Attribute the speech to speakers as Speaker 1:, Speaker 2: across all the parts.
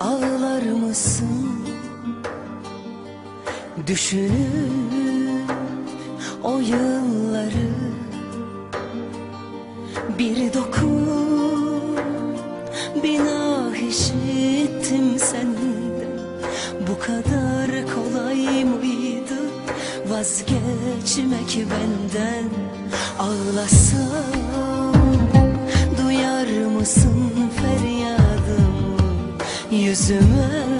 Speaker 1: ağlar mısın? Düşünüp o yılları. Bir dokun binah işittim senden Bu kadar kolay mıydı vazgeçmek benden? Ağlasam duyar mısın feryadımı yüzüme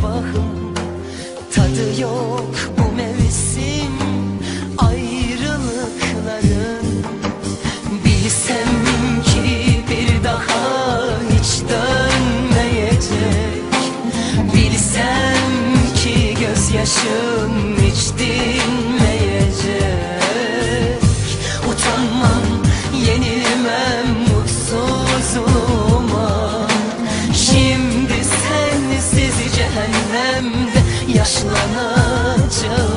Speaker 1: sabahım Tadı yok. Bu mevsim ayrılıkların. Bilsem ki bir daha hiç dönmeyecek. Bilsem ki gözyaşım hiç dinmeyecek başlanacak